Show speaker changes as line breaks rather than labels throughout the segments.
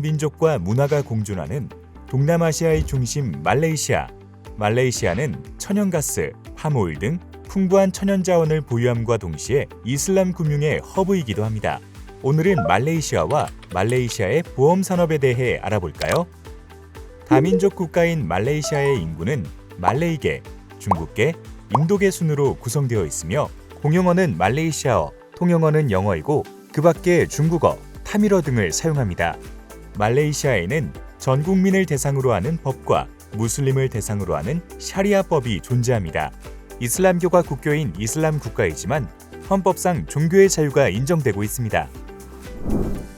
민족과 문화가 공존하는 동남아시아의 중심 말레이시아. 말레이시아는 천연가스, 파모일 등 풍부한 천연자원을 보유함과 동시에 이슬람 금융의 허브이기도 합니다. 오늘은 말레이시아와 말레이시아의 보험 산업에 대해 알아볼까요? 다민족 국가인 말레이시아의 인구는 말레이계, 중국계, 인도계 순으로 구성되어 있으며 공용어는 말레이시아어, 통용어는 영어이고 그 밖에 중국어, 타밀어 등을 사용합니다. 말레이시아에는 전 국민을 대상으로 하는 법과 무슬림을 대상으로 하는 샤리아법이 존재합니다. 이슬람교가 국교인 이슬람 국가이지만 헌법상 종교의 자유가 인정되고 있습니다.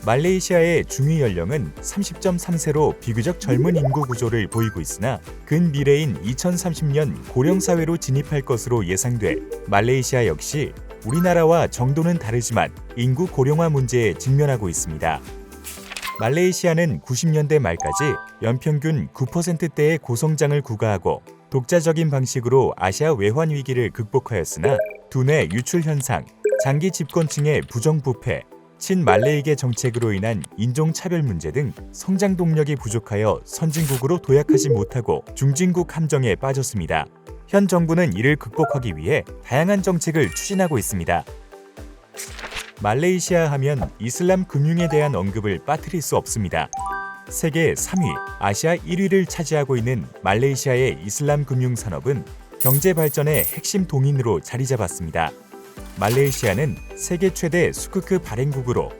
말레이시아의 중위 연령은 30.3세로 비교적 젊은 인구 구조를 보이고 있으나 근미래인 2030년 고령 사회로 진입할 것으로 예상돼 말레이시아 역시 우리나라와 정도는 다르지만 인구 고령화 문제에 직면하고 있습니다. 말레이시아는 90년대 말까지 연평균 9%대의 고성장을 구가하고 독자적인 방식으로 아시아 외환 위기를 극복하였으나 두뇌 유출 현상, 장기 집권층의 부정부패, 친말레이계 정책으로 인한 인종차별 문제 등 성장 동력이 부족하여 선진국으로 도약하지 못하고 중진국 함정에 빠졌습니다. 현 정부는 이를 극복하기 위해 다양한 정책을 추진하고 있습니다. 말레이시아 하면 이슬람 금융에 대한 언급을 빠뜨릴 수 없습니다. 세계 3위, 아시아 1위를 차지하고 있는 말레이시아의 이슬람 금융 산업은 경제 발전의 핵심 동인으로 자리 잡았습니다. 말레이시아는 세계 최대 수크크 발행국으로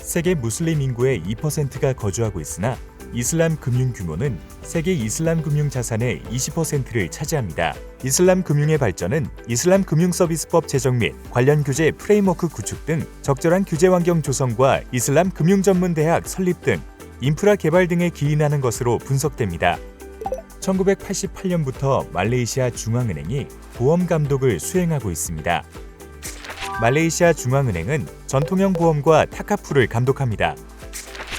세계 무슬림 인구의 2%가 거주하고 있으나 이슬람 금융 규모는 세계 이슬람 금융 자산의 20%를 차지합니다. 이슬람 금융의 발전은 이슬람 금융 서비스법 제정 및 관련 규제 프레임워크 구축 등 적절한 규제 환경 조성과 이슬람 금융 전문 대학 설립 등 인프라 개발 등에 기인하는 것으로 분석됩니다. 1988년부터 말레이시아 중앙은행이 보험 감독을 수행하고 있습니다. 말레이시아 중앙은행은 전통형 보험과 타카푸를 감독합니다.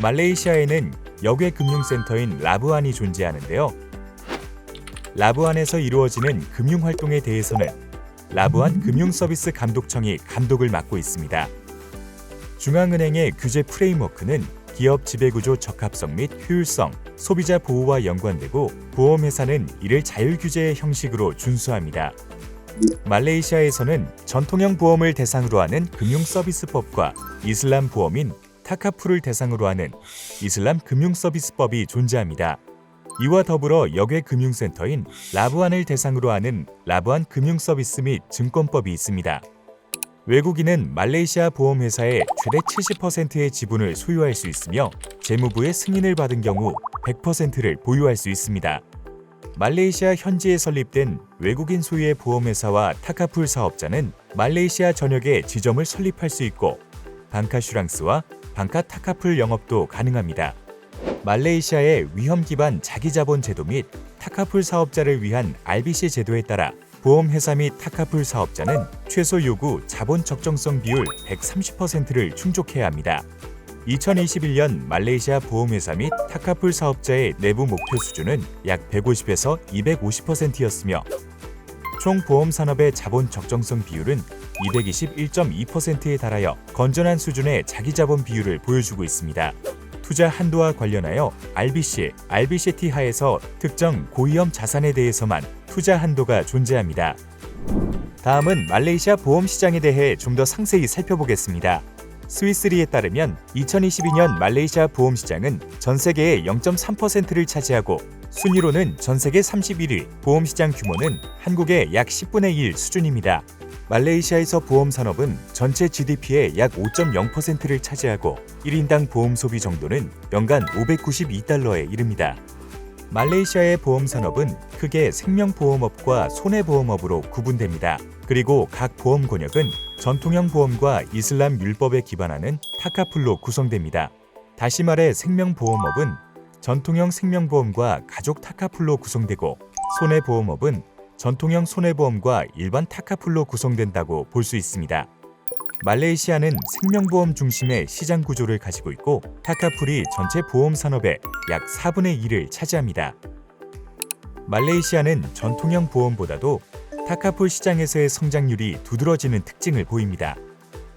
말레이시아에는 역외 금융센터인 라부안이 존재하는데요. 라부안에서 이루어지는 금융 활동에 대해서는 라부안 금융서비스 감독청이 감독을 맡고 있습니다. 중앙은행의 규제 프레임워크는 기업 지배구조 적합성 및 효율성, 소비자 보호와 연관되고 보험회사는 이를 자율규제의 형식으로 준수합니다. 말레이시아에서는 전통형 보험을 대상으로 하는 금융서비스법과 이슬람 보험인 타카푸를 대상으로 하는 이슬람 금융서비스법이 존재합니다. 이와 더불어 역외 금융센터인 라부안을 대상으로 하는 라부안 금융서비스 및 증권법이 있습니다. 외국인은 말레이시아 보험회사의 최대 70%의 지분을 소유할 수 있으며 재무부의 승인을 받은 경우 100%를 보유할 수 있습니다. 말레이시아 현지에 설립된 외국인 소유의 보험회사와 타카풀 사업자는 말레이시아 전역에 지점을 설립할 수 있고 방카 슈랑스와 방카 타카풀 영업도 가능합니다. 말레이시아의 위험 기반 자기자본 제도 및 타카풀 사업자를 위한 RBC 제도에 따라 보험회사 및 타카풀 사업자는 최소 요구 자본 적정성 비율 130%를 충족해야 합니다. 2021년 말레이시아 보험회사 및 타카풀 사업자의 내부 목표 수준은 약 150에서 250%였으며 총 보험 산업의 자본 적정성 비율은 221.2%에 달하여 건전한 수준의 자기 자본 비율을 보여주고 있습니다. 투자 한도와 관련하여 RBC, RBCT 하에서 특정 고위험 자산에 대해서만 투자 한도가 존재합니다. 다음은 말레이시아 보험 시장에 대해 좀 더 상세히 살펴보겠습니다. 스위스리에 따르면 2022년 말레이시아 보험 시장은 전 세계의 0.3%를 차지하고 순위로는 전 세계 31위, 보험 시장 규모는 한국의 약 10분의 1 수준입니다. 말레이시아에서 보험 산업은 전체 GDP의 약 5.0%를 차지하고 1인당 보험 소비 정도는 연간 592달러에 이릅니다. 말레이시아의 보험 산업은 크게 생명보험업과 손해보험업으로 구분됩니다. 그리고 각 보험 권역은 전통형 보험과 이슬람 율법에 기반하는 타카풀로 구성됩니다. 다시 말해 생명보험업은 전통형 생명보험과 가족 타카풀로 구성되고 손해보험업은 전통형 손해보험과 일반 타카풀로 구성된다고 볼 수 있습니다. 말레이시아는 생명보험 중심의 시장 구조를 가지고 있고 타카풀이 전체 보험 산업의 약 4분의 1을 차지합니다. 말레이시아는 전통형 보험보다도 타카풀 시장에서의 성장률이 두드러지는 특징을 보입니다.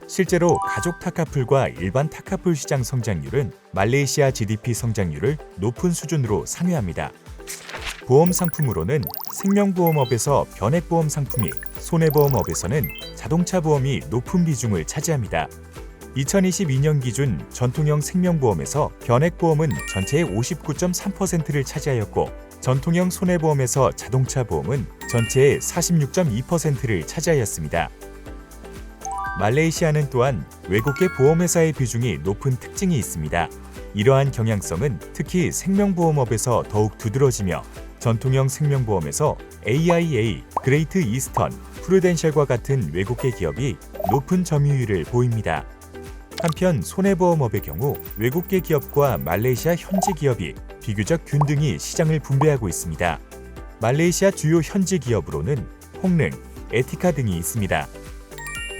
실제로 가족 타카풀과 일반 타카풀 시장 성장률은 말레이시아 GDP 성장률을 높은 수준으로 상회합니다. 보험 상품으로는 생명보험업에서 변액보험 상품이, 손해보험업에서는 자동차 보험이 높은 비중을 차지합니다. 2022년 기준 전통형 생명보험에서 변액보험은 전체의 59.3%를 차지하였고 전통형 손해보험에서 자동차 보험은 전체의 46.2%를 차지하였습니다. 말레이시아는 또한 외국계 보험회사의 비중이 높은 특징이 있습니다. 이러한 경향성은 특히 생명보험업에서 더욱 두드러지며 전통형 생명보험에서 AIA, 그레이트 이스턴, 프루덴셜과 같은 외국계 기업이 높은 점유율을 보입니다. 한편 손해보험업의 경우 외국계 기업과 말레이시아 현지 기업이 비교적 균등히 시장을 분배하고 있습니다. 말레이시아 주요 현지 기업으로는 홍릉, 에티카 등이 있습니다.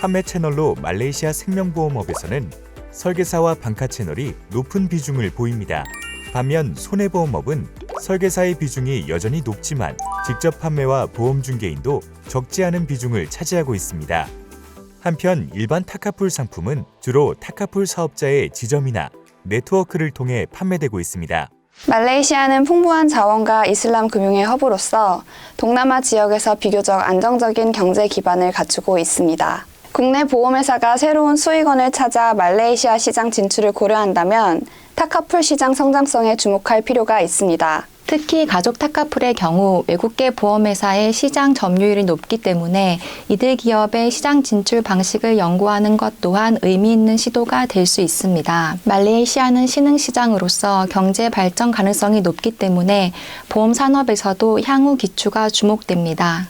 판매 채널로 말레이시아 생명보험업에서는 설계사와 방카 채널이 높은 비중을 보입니다. 반면 손해보험업은 설계사의 비중이 여전히 높지만 직접 판매와 보험 중개인도 적지 않은 비중을 차지하고 있습니다. 한편 일반 타카풀 상품은 주로 타카풀 사업자의 지점이나 네트워크를 통해 판매되고 있습니다.
말레이시아는 풍부한 자원과 이슬람 금융의 허브로서 동남아 지역에서 비교적 안정적인 경제 기반을 갖추고 있습니다. 국내 보험회사가 새로운 수익원을 찾아 말레이시아 시장 진출을 고려한다면 타카풀 시장 성장성에 주목할 필요가 있습니다.
특히 가족 타카풀의 경우 외국계 보험회사의 시장 점유율이 높기 때문에 이들 기업의 시장 진출 방식을 연구하는 것 또한 의미 있는 시도가 될 수 있습니다. 말레이시아는 신흥 시장으로서 경제 발전 가능성이 높기 때문에 보험 산업에서도 향후 기초가 주목됩니다.